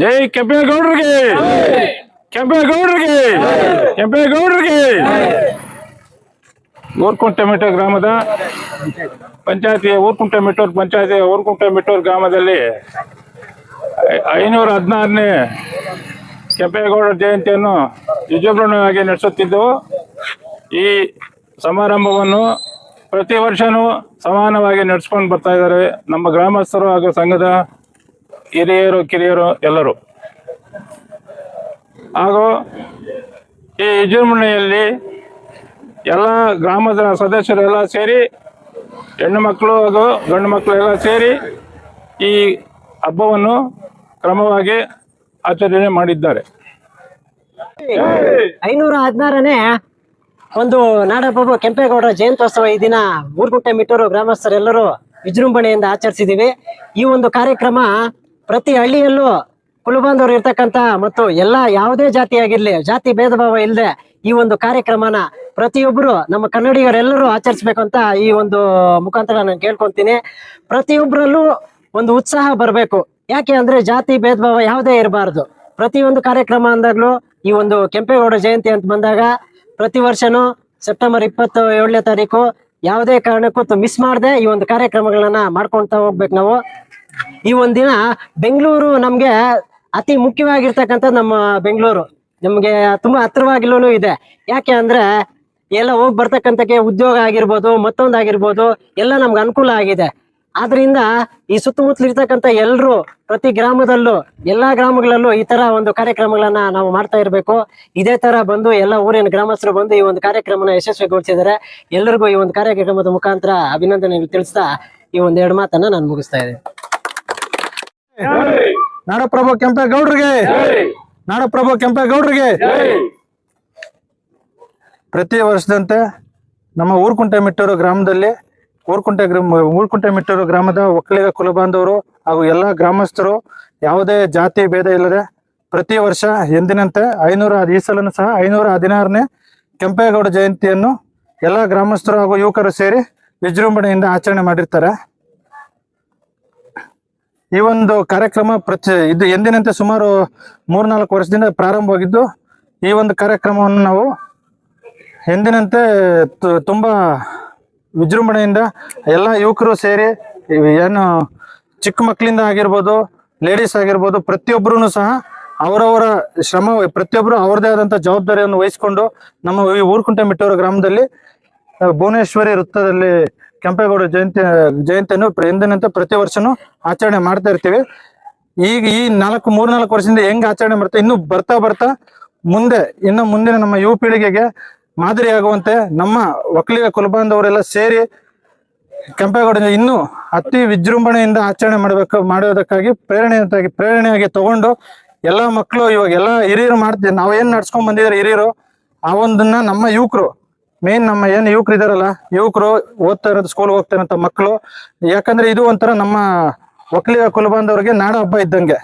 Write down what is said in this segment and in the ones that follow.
ಜೈ ಕೆಂಪೇಗೌಡರಿಗೆ. ಕೆಂಪೇಗೌಡರಿಗೆ. ಕೆಂಪೇಗೌಡರಿಗೆ. ಊರ್ಕುಂಟೆ ಮೆಟ್ಟೂರು ಗ್ರಾಮದ ಪಂಚಾಯತಿ ಊರ್ಕುಂಟೆ ಮೆಟ್ಟೂರು ಪಂಚಾಯತಿ ಊರ್ಕುಂಟೆ ಮೆಟ್ಟೂರು ಗ್ರಾಮದಲ್ಲಿ ಐನೂರ ಹದಿನಾರನೇ ಕೆಂಪೇಗೌಡ ಜಯಂತಿಯನ್ನು ವಿಜೃಂಭಣೆಯಾಗಿ ನಡೆಸುತ್ತಿದ್ದು, ಈ ಸಮಾರಂಭವನ್ನು ಪ್ರತಿ ವರ್ಷನೂ ಸಮಾನವಾಗಿ ನಡೆಸ್ಕೊಂಡು ಬರ್ತಾ ಇದ್ದಾರೆ ನಮ್ಮ ಗ್ರಾಮಸ್ಥರು ಹಾಗೂ ಸಂಘದ ಹಿರಿಯರು, ಕಿರಿಯರು ಎಲ್ಲರೂ. ಹಾಗೂ ಈ ವಿಜೃಂಭಣೆಯಲ್ಲಿ ಎಲ್ಲ ಗ್ರಾಮದ ಸದಸ್ಯರೆಲ್ಲ ಸೇರಿ, ಹೆಣ್ಣು ಮಕ್ಕಳು ಹಾಗೂ ಗಂಡು ಮಕ್ಕಳು ಎಲ್ಲ ಸೇರಿ ಈ ಹಬ್ಬವನ್ನು ಕ್ರಮವಾಗಿ ಆಚರಣೆ ಮಾಡಿದ್ದಾರೆ. ಐನೂರ ಹದಿನಾರನೇ ಒಂದು ನಾಡಪ್ರಭು ಕೆಂಪೇಗೌಡರ ಜಯಂತ್ಯೋತ್ಸವ ಈ ದಿನ ಊರ್ಗುಟ್ಟೆ ಮಿಟ್ಟೂರು ಗ್ರಾಮಸ್ಥರೆಲ್ಲರೂ ವಿಜೃಂಭಣೆಯಿಂದ ಆಚರಿಸಿದ್ದೀವಿ. ಈ ಒಂದು ಕಾರ್ಯಕ್ರಮ ಪ್ರತಿ ಹಳ್ಳಿಯಲ್ಲೂ ಕುಲಬಾಂಧವರು ಇರ್ತಕ್ಕಂತ ಮತ್ತು ಎಲ್ಲ ಯಾವುದೇ ಜಾತಿಯಾಗಿರ್ಲಿ ಜಾತಿ ಭೇದ ಭಾವ ಇಲ್ಲದೆ ಈ ಒಂದು ಕಾರ್ಯಕ್ರಮನ ಪ್ರತಿಯೊಬ್ಬರು ನಮ್ಮ ಕನ್ನಡಿಗರೆಲ್ಲರೂ ಆಚರಿಸ್ಬೇಕು ಅಂತ ಈ ಒಂದು ಮುಖಾಂತರ ನಾನು ಕೇಳ್ಕೊಂತೀನಿ. ಪ್ರತಿಯೊಬ್ಬರಲ್ಲೂ ಒಂದು ಉತ್ಸಾಹ ಬರಬೇಕು. ಯಾಕೆ ಅಂದ್ರೆ ಜಾತಿ ಭೇದ ಭಾವ ಯಾವುದೇ ಇರಬಾರ್ದು. ಪ್ರತಿಯೊಂದು ಕಾರ್ಯಕ್ರಮ ಅಂದಾಗ್ಲೂ ಈ ಒಂದು ಕೆಂಪೇಗೌಡ ಜಯಂತಿ ಅಂತ ಬಂದಾಗ ಪ್ರತಿ ವರ್ಷನೂ ಸೆಪ್ಟೆಂಬರ್ ಇಪ್ಪತ್ತು ಏಳನೇ ತಾರೀಕು ಯಾವುದೇ ಕಾರಣಕ್ಕೂ ಮಿಸ್ ಮಾಡದೆ ಈ ಒಂದು ಕಾರ್ಯಕ್ರಮಗಳನ್ನ ಮಾಡ್ಕೊಂತ ಹೋಗ್ಬೇಕು ನಾವು. ಈ ಒಂದಿನ ಬೆಂಗಳೂರು ನಮ್ಗೆ ಅತಿ ಮುಖ್ಯವಾಗಿರ್ತಕ್ಕಂಥ ನಮ್ಮ ಬೆಂಗಳೂರು. ನಮ್ಗೆ ತುಂಬಾ ಹತ್ರವಾಗಿಲೂ ಇದೆ. ಯಾಕೆ ಅಂದ್ರೆ ಎಲ್ಲ ಹೋಗಿ ಬರ್ತಕ್ಕಂಥಕ್ಕೆ ಉದ್ಯೋಗ ಆಗಿರ್ಬೋದು, ಮತ್ತೊಂದು ಆಗಿರ್ಬೋದು, ಎಲ್ಲ ನಮ್ಗೆ ಅನುಕೂಲ ಆಗಿದೆ. ಆದ್ರಿಂದ ಈ ಸುತ್ತಮುತ್ತಲಿರ್ತಕ್ಕಂಥ ಎಲ್ಲರೂ ಪ್ರತಿ ಗ್ರಾಮದಲ್ಲೂ, ಎಲ್ಲಾ ಗ್ರಾಮಗಳಲ್ಲೂ ಈ ತರ ಒಂದು ಕಾರ್ಯಕ್ರಮಗಳನ್ನ ನಾವು ಮಾಡ್ತಾ ಇರಬೇಕು. ಇದೇ ತರ ಬಂದು ಎಲ್ಲ ಊರಿನ ಗ್ರಾಮಸ್ಥರು ಬಂದು ಈ ಒಂದು ಕಾರ್ಯಕ್ರಮನ ಯಶಸ್ವಿಗೊಳಿಸಿದರೆ ಎಲ್ಲರಿಗೂ ಈ ಒಂದು ಕಾರ್ಯಕ್ರಮದ ಮುಖಾಂತರ ಅಭಿನಂದನೆ ತಿಳಿಸ್ತಾ ಈ ಒಂದ್ ಎರಡು ಮಾತನ್ನ ನಾನು ಮುಗಿಸ್ತಾ ಇದ್ದೀನಿ. ನಾಡಪ್ರಭು ಕೆಂಪೇಗೌಡರಿಗೆ. ನಾಡಪ್ರಭು ಕೆಂಪೇಗೌಡರಿಗೆ. ಪ್ರತಿ ವರ್ಷದಂತೆ ನಮ್ಮ ಊರ್ಕುಂಟೆ ಮಿಟ್ಟೂರು ಗ್ರಾಮದಲ್ಲಿ ಊರ್ಕುಂಟೆ ಗ್ರಾಮ ಊರ್ಕುಂಟೆ ಮಿಟ್ಟೂರು ಗ್ರಾಮದ ಒಕ್ಕಲಿಗ ಕುಲಬಾಂಧವರು ಹಾಗೂ ಎಲ್ಲ ಗ್ರಾಮಸ್ಥರು ಯಾವುದೇ ಜಾತಿ ಭೇದ ಇಲ್ಲದೆ ಪ್ರತಿ ವರ್ಷ ಎಂದಿನಂತೆ ಐನೂರ ಈ ಸಲನೂ ಸಹ ಐನೂರ ಹದಿನಾರನೇ ಕೆಂಪೇಗೌಡ ಜಯಂತಿಯನ್ನು ಎಲ್ಲ ಗ್ರಾಮಸ್ಥರು ಹಾಗೂ ಯುವಕರು ಸೇರಿ ವಿಜೃಂಭಣೆಯಿಂದ ಆಚರಣೆ ಮಾಡಿರ್ತಾರೆ. ಈ ಒಂದು ಕಾರ್ಯಕ್ರಮ ಪ್ರತಿ ಇದು ಎಂದಿನಂತೆ ಸುಮಾರು ಮೂರ್ನಾಲ್ಕು ವರ್ಷದಿಂದ ಪ್ರಾರಂಭವಾಗಿದ್ದು, ಈ ಒಂದು ಕಾರ್ಯಕ್ರಮವನ್ನು ನಾವು ಎಂದಿನಂತೆ ತುಂಬ ವಿಜೃಂಭಣೆಯಿಂದ ಎಲ್ಲ ಯುವಕರು ಸೇರಿ, ಏನು ಚಿಕ್ಕ ಮಕ್ಕಳಿಂದ ಆಗಿರ್ಬೋದು ಲೇಡೀಸ್ ಆಗಿರ್ಬೋದು ಪ್ರತಿಯೊಬ್ಬರೂ ಸಹ ಅವರವರ ಶ್ರಮ, ಪ್ರತಿಯೊಬ್ಬರು ಅವರದೇ ಆದಂಥ ಜವಾಬ್ದಾರಿಯನ್ನು ವಹಿಸಿಕೊಂಡು ನಮ್ಮ ಈ ಊರ್ಕುಂಟೆ ಮಿಟ್ಟೂರು ಗ್ರಾಮದಲ್ಲಿ, ಭುವನೇಶ್ವರಿ ವೃತ್ತದಲ್ಲಿ ಕೆಂಪೇಗೌಡ ಜಯಂತಿ, ಜಯಂತಿಯನ್ನು ಎಂದಿನಂತೆ ಪ್ರತಿ ವರ್ಷನೂ ಆಚರಣೆ ಮಾಡ್ತಾ ಇರ್ತೀವಿ. ಈಗ ಈ ನಾಲ್ಕು, ಮೂರ್ನಾಲ್ಕು ವರ್ಷದಿಂದ ಹೆಂಗ್ ಆಚರಣೆ ಮಾಡ್ತಾ, ಇನ್ನು ಬರ್ತಾ ಬರ್ತಾ ಮುಂದೆ, ಇನ್ನು ಮುಂದಿನ ನಮ್ಮ ಯುವ ಪೀಳಿಗೆಗೆ ಮಾದರಿಯಾಗುವಂತೆ ನಮ್ಮ ಒಕ್ಕಲಿಗ ಕುಲಬಾಂಧವರೆಲ್ಲ ಸೇರಿ ಕೆಂಪೇಗೌಡ ಇನ್ನೂ ಅತಿ ವಿಜೃಂಭಣೆಯಿಂದ ಆಚರಣೆ ಮಾಡಬೇಕು ಮಾಡೋದಕ್ಕಾಗಿ ಪ್ರೇರಣೆಯಾಗಿ ಪ್ರೇರಣೆಯಾಗಿ ತಗೊಂಡು ಎಲ್ಲಾ ಮಕ್ಕಳು, ಇವಾಗ ಎಲ್ಲಾ ಹಿರಿಯರು ಮಾಡ್ತೀವಿ ನಾವೇನ್ ನಡ್ಸ್ಕೊಂಡ್ ಬಂದಿದ್ದಾರೆ ಹಿರಿಯರು, ಆ ಒಂದನ್ನ ನಮ್ಮ ಯುವಕರು ಮೇನ್ ನಮ್ಮ ಏನ್ ಯುವಕರು ಇದಾರಲ್ಲ, ಯುವಕರು ಓದ್ತಾ ಇರೋದು ಸ್ಕೂಲ್ ಹೋಗ್ತಾ ಇರೋಂಥ ಮಕ್ಕಳು ಯಾಕಂದ್ರೆ ಇದು ಒಂಥರ ನಮ್ಮ ಒಕ್ಕಲಿಗ ಕುಲಬಾಂಧವರಿಗೆ ನಾಡ ಹಬ್ಬ ಇದ್ದಂಗೆ.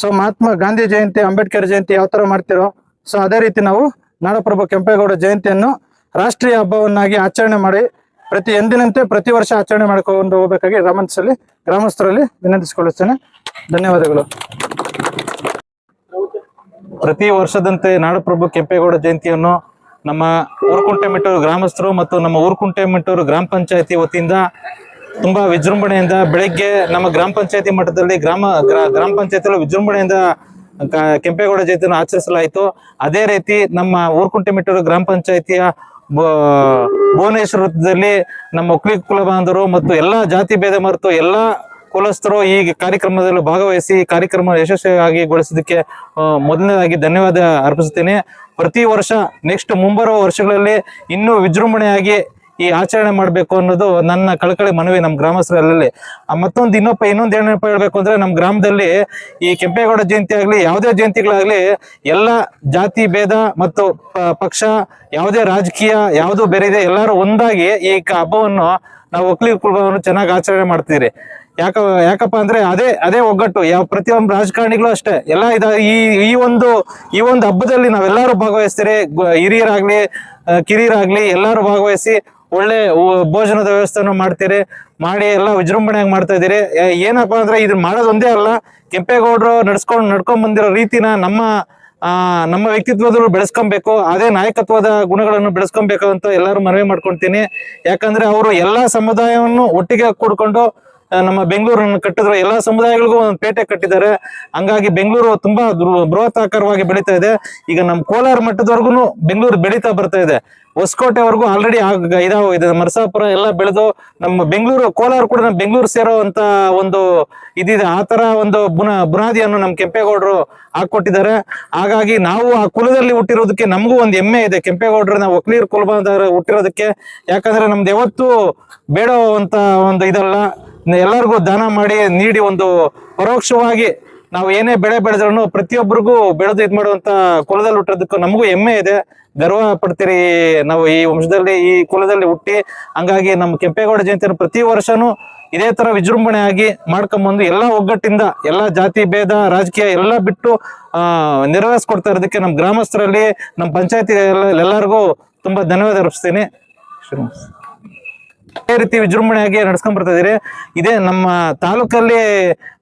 ಸೊ ಮಹಾತ್ಮ ಗಾಂಧಿ ಜಯಂತಿ, ಅಂಬೇಡ್ಕರ್ ಜಯಂತಿ ಯಾವ ತರ ಮಾಡ್ತಿರೋ ಸೊ ಅದೇ ರೀತಿ ನಾವು ನಾಡಪ್ರಭು ಕೆಂಪೇಗೌಡ ಜಯಂತಿಯನ್ನು ರಾಷ್ಟ್ರೀಯ ಹಬ್ಬವನ್ನಾಗಿ ಆಚರಣೆ ಮಾಡಿ, ಪ್ರತಿ ಎಂದಿನಂತೆ ಪ್ರತಿ ವರ್ಷ ಆಚರಣೆ ಮಾಡ್ಕೊಂಡು ಹೋಗ್ಬೇಕಾಗಿ ಗ್ರಾಮಸ್ಥರಲ್ಲಿ ಗ್ರಾಮಸ್ಥರಲ್ಲಿ ವಿನಂತಿಸಿಕೊಳ್ಳುತ್ತೇನೆ. ಧನ್ಯವಾದಗಳು. ಪ್ರತಿ ವರ್ಷದಂತೆ ನಾಡಪ್ರಭು ಕೆಂಪೇಗೌಡ ಜಯಂತಿಯನ್ನು ನಮ್ಮ ಊರ್ಕುಂಟೆ ಮೆಟ್ಟೂರು ಗ್ರಾಮಸ್ಥರು ಮತ್ತು ನಮ್ಮ ಊರ್ಕುಂಟೆ ಮೆಟ್ಟೂರು ಗ್ರಾಮ ಪಂಚಾಯತಿ ವತಿಯಿಂದ ತುಂಬಾ ವಿಜೃಂಭಣೆಯಿಂದ ಬೆಳಗ್ಗೆ ನಮ್ಮ ಗ್ರಾಮ ಪಂಚಾಯತಿ ಮಟ್ಟದಲ್ಲಿ ಗ್ರಾಮ, ಗ್ರಾ- ಗ್ರಾಮ ಪಂಚಾಯತಿಯಲ್ಲಿ ವಿಜೃಂಭಣೆಯಿಂದ ಕೆಂಪೇಗೌಡ ಜಯಂತಿಯನ್ನು ಆಚರಿಸಲಾಯಿತು. ಅದೇ ರೀತಿ ನಮ್ಮ ಊರ್ಕುಂಟೆ ಮೆಟ್ಟೂರು ಗ್ರಾಮ ಪಂಚಾಯತಿಯ ಭುವನೇಶ್ವರ ವೃತ್ತದಲ್ಲಿ ನಮ್ಮ ಒಕ್ಕಲಿ ಕುಲ ಬಾಂಧವರು ಮತ್ತು ಎಲ್ಲಾ ಜಾತಿ ಭೇದ ಮರೆತು ಎಲ್ಲಾ ಕುಲಸ್ಥರು ಈ ಕಾರ್ಯಕ್ರಮದಲ್ಲಿ ಭಾಗವಹಿಸಿ ಕಾರ್ಯಕ್ರಮ ಯಶಸ್ವಿಯಾಗಿ ಗೊಳಿಸೋದಕ್ಕೆ ಮೊದಲನೇದಾಗಿ ಧನ್ಯವಾದ ಅರ್ಪಿಸುತ್ತೇನೆ. ಪ್ರತಿ ವರ್ಷ ನೆಕ್ಸ್ಟ್ ಮುಂಬರುವ ವರ್ಷಗಳಲ್ಲಿ ಇನ್ನೂ ವಿಜೃಂಭಣೆಯಾಗಿ ಈ ಆಚರಣೆ ಮಾಡಬೇಕು ಅನ್ನೋದು ನನ್ನ ಕಳಕಳಿ ಮನವಿ ನಮ್ಮ ಗ್ರಾಮಸ್ಥರಲ್ಲಿ ಮತ್ತೊಂದು ಇನ್ನೊಪ್ಪ, ಇನ್ನೊಂದು ಏನಪ್ಪ ಹೇಳ್ಬೇಕು ಅಂದ್ರೆ ನಮ್ಮ ಗ್ರಾಮದಲ್ಲಿ ಈ ಕೆಂಪೇಗೌಡ ಜಯಂತಿ ಆಗಲಿ, ಯಾವುದೇ ಜಯಂತಿಗಳಾಗಲಿ ಎಲ್ಲ ಜಾತಿ, ಭೇದ ಮತ್ತು ಪಕ್ಷ, ಯಾವುದೇ ರಾಜಕೀಯ, ಯಾವುದು ಬೇರೆ ಇದೆ, ಎಲ್ಲರೂ ಒಂದಾಗಿ ಈ ಹಬ್ಬವನ್ನು ನಾವು ಒಕ್ಕಲಿಗ ಕುಲವನ್ನು ಚೆನ್ನಾಗಿ ಆಚರಣೆ ಮಾಡ್ತಿದ್ರಿ. ಯಾಕ, ಯಾಕಪ್ಪ ಅಂದ್ರೆ ಅದೇ ಅದೇ ಒಗ್ಗಟ್ಟು. ಯಾವ ಪ್ರತಿಯೊಂದು ರಾಜಕಾರಣಿಗಳು ಅಷ್ಟೇ. ಎಲ್ಲ ಇದ, ಈ ಈ ಒಂದು ಈ ಒಂದು ಹಬ್ಬದಲ್ಲಿ ನಾವೆಲ್ಲರೂ ಭಾಗವಹಿಸ್ತೀರಿ. ಹಿರಿಯರಾಗ್ಲಿ ಕಿರಿಯರಾಗ್ಲಿ ಎಲ್ಲರೂ ಭಾಗವಹಿಸಿ ಒಳ್ಳೆ ಭೋಜನದ ವ್ಯವಸ್ಥೆಯನ್ನು ಮಾಡ್ತೀರಿ. ಮಾಡಿ ಎಲ್ಲ ವಿಜೃಂಭಣೆಯಾಗಿ ಮಾಡ್ತಾ ಇದ್ದೀರಿ. ಏನಪ್ಪಾ ಅಂದ್ರೆ ಇದನ್ನ ಮಾಡೋದೊಂದೇ ಅಲ್ಲ. ಕೆಂಪೇಗೌಡರು ನಡ್ಸ್ಕೊಂಡು, ನಡ್ಕೊಂಡ್ ಬಂದಿರೋ ರೀತಿನ ನಮ್ಮ ಆ, ನಮ್ಮ ವ್ಯಕ್ತಿತ್ವದಲ್ಲೂ ಬೆಳೆಸ್ಕೊಬೇಕು, ಅದೇ ನಾಯಕತ್ವದ ಗುಣಗಳನ್ನು ಬೆಳೆಸ್ಕೊಬೇಕು ಅಂತ ಎಲ್ಲರೂ ಮನವಿ ಮಾಡ್ಕೊಂತೀನಿ ಯಾಕಂದ್ರೆ ಅವರು ಎಲ್ಲಾ ಸಮುದಾಯವನ್ನು ಒಟ್ಟಿಗೆ ಕೂಡ್ಕೊಂಡು ನಮ್ಮ ಬೆಂಗಳೂರನ್ನು ಕಟ್ಟಿದ್ರು ಎಲ್ಲಾ ಸಮುದಾಯಗಳಿಗೂ ಒಂದು ಪೇಟೆ ಕಟ್ಟಿದ್ದಾರೆ. ಹಂಗಾಗಿ ಬೆಂಗಳೂರು ತುಂಬಾ ಬೃಹತ್ ಆಕಾರವಾಗಿ ಬೆಳೀತಾ ಇದೆ. ಈಗ ನಮ್ಮ ಕೋಲಾರ ಮಟ್ಟದವರೆಗೂ ಬೆಂಗಳೂರು ಬೆಳೀತಾ ಬರ್ತಾ ಇದೆ. ಹೊಸಕೋಟೆವರೆಗೂ ಆಲ್ರೆಡಿ ಇದಾಗಿದೆ. ಮರಸಾಪುರ ಎಲ್ಲ ಬೆಳೆದು ನಮ್ಮ ಬೆಂಗಳೂರು, ಕೋಲಾರ ಕೂಡ ನಮ್ಮ ಬೆಂಗಳೂರು ಸೇರೋ ಒಂದು ಇದಿದೆ. ಆ ತರ ಒಂದು ಬುನ, ಬುನಾದಿಯನ್ನು ನಮ್ಮ ಕೆಂಪೇಗೌಡರು ಹಾಕೊಟ್ಟಿದ್ದಾರೆ ಹಾಗಾಗಿ ನಾವು ಆ ಕುಲದಲ್ಲಿ ಹುಟ್ಟಿರೋದಕ್ಕೆ ನಮಗೂ ಒಂದು ಹೆಮ್ಮೆ ಇದೆ. ಕೆಂಪೇಗೌಡರು ನಾವು ಒಕ್ಲೀರ್ ಕುಲಬಾಂಧವರು ಹುಟ್ಟಿರೋದಕ್ಕೆ. ಯಾಕಂದ್ರೆ ನಮ್ದು ಯಾವತ್ತೂ ಬೇಡೋ ಒಂದು ಇದಲ್ಲ. ಎಲ್ಲರಿಗೂ ದಾನ ಮಾಡಿ, ನೀಡಿ ಒಂದು ಪರೋಕ್ಷವಾಗಿ ನಾವು ಏನೇ ಬೆಳೆ ಬೆಳೆದ್ರೂ ಪ್ರತಿಯೊಬ್ಬರಿಗೂ ಬೆಳೆದು ಇದು ಮಾಡುವಂತ ಕುಲದಲ್ಲಿ ಹುಟ್ಟೋದಕ್ಕೂ ನಮಗೂ ಹೆಮ್ಮೆ ಇದೆ ಗರ್ವ ಪಡ್ತೀರಿ ನಾವು ಈ ವಂಶದಲ್ಲಿ, ಈ ಕುಲದಲ್ಲಿ ಹುಟ್ಟಿ, ಹಂಗಾಗಿ ನಮ್ಮ ಕೆಂಪೇಗೌಡ ಜಯಂತಿಯನ್ನು ಪ್ರತಿ ವರ್ಷನೂ ಇದೇ ತರ ವಿಜೃಂಭಣೆಯಾಗಿ ಮಾಡ್ಕೊಂಡ್ಬಂದು ಎಲ್ಲ ಒಗ್ಗಟ್ಟಿಂದ, ಎಲ್ಲ ಜಾತಿ, ಭೇದ, ರಾಜಕೀಯ ಎಲ್ಲ ಬಿಟ್ಟು, ಆ, ನೆರವೇರಿಸ್ಕೊಡ್ತಾ ಇರೋದಕ್ಕೆ ನಮ್ಮ ಗ್ರಾಮಸ್ಥರಲ್ಲಿ, ನಮ್ಮ ಪಂಚಾಯತಿ ಎಲ್ಲ ಎಲ್ಲರಿಗೂ ತುಂಬಾ ಧನ್ಯವಾದ ಅರ್ಪಿಸ್ತೀನಿ. ಇದೇ ರೀತಿ ವಿಜೃಂಭಣೆಯಾಗಿ ನಡ್ಸ್ಕೊಂಡ್ ಬರ್ತಾ ಇದೀರಿ ಇದೇ ನಮ್ಮ ತಾಲೂಕಲ್ಲಿ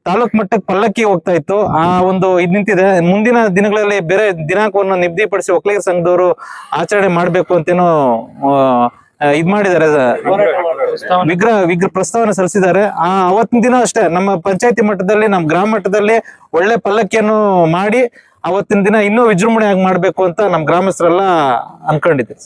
ತಾಲೂಕ್ ಮಟ್ಟಕ್ಕೆ ಪಲ್ಲಕ್ಕಿ ಹೋಗ್ತಾ ಇತ್ತು. ಆ ಒಂದು ಇದ್ ನಿಂತಿದೆ. ಮುಂದಿನ ದಿನಗಳಲ್ಲಿ ಬೇರೆ ದಿನಾಂಕವನ್ನು ನಿಗದಿಪಡಿಸಿ ಒಕ್ಕಲಿಗ ಸಂಘದವರು ಆಚರಣೆ ಮಾಡ್ಬೇಕು ಅಂತೇನೋ ಇದ್ ಮಾಡಿದ್ದಾರೆ. ವಿಗ್ರಹ ವಿಗ್ರಹ ಪ್ರಸ್ತಾವನೆ ಸಲ್ಲಿಸಿದ್ದಾರೆ. ಆ, ಅವತ್ತಿನ ದಿನ ಅಷ್ಟೇ ನಮ್ಮ ಪಂಚಾಯತಿ ಮಟ್ಟದಲ್ಲಿ, ನಮ್ಮ ಗ್ರಾಮ ಮಟ್ಟದಲ್ಲಿ ಒಳ್ಳೆ ಪಲ್ಲಕ್ಕಿಯನ್ನು ಮಾಡಿ ಅವತ್ತಿನ ದಿನ ಇನ್ನೂ ವಿಜೃಂಭಣೆಯಾಗಿ ಮಾಡ್ಬೇಕು ಅಂತ ನಮ್ಮ ಗ್ರಾಮಸ್ಥರೆಲ್ಲ ಅನ್ಕೊಂಡಿದ್ದೀವಿ